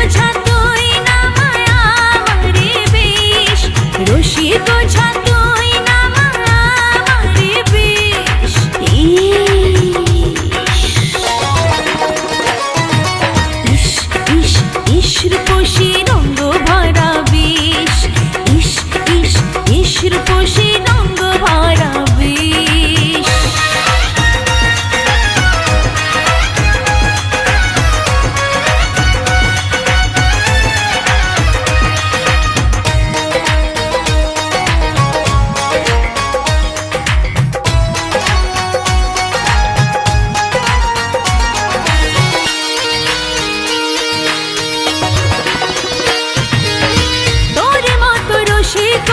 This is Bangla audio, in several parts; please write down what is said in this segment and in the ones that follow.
we tried to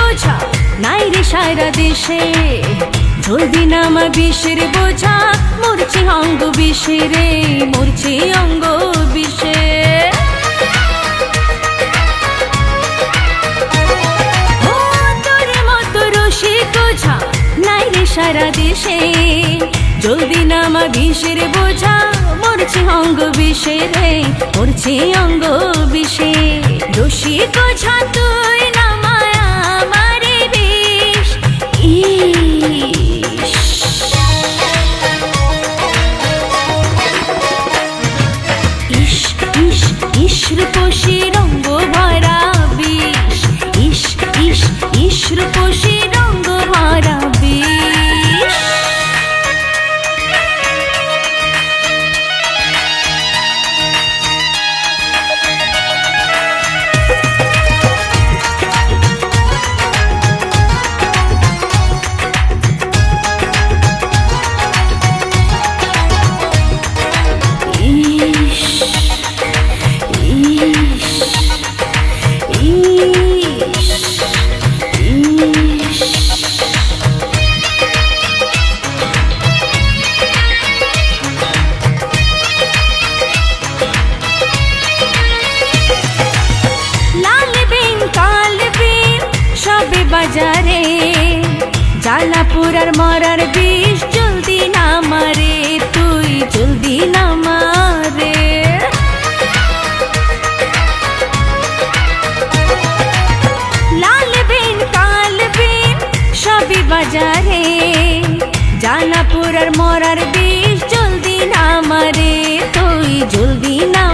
বোঝা, নাই সারা দেশে। জলদি নামা বিষের বোঝা, মরছি অঙ্গ বিষে রে মরছি অঙ্গ বিষে। নাই সারা দেশে। জলদি নামা বিষের বোঝা, মরছি অঙ্গ বিষে রে মরছি অঙ্গ বিষে। রসিক বোঝা শিরা বাজারে জ্বালা পুরার মরার বিষ জলদি না মারে তুই জলদি না মারে লাল বিন কাল বিন সবে বাজারে জ্বালা মরার বিষ জলদি না মারে তুই জলদি না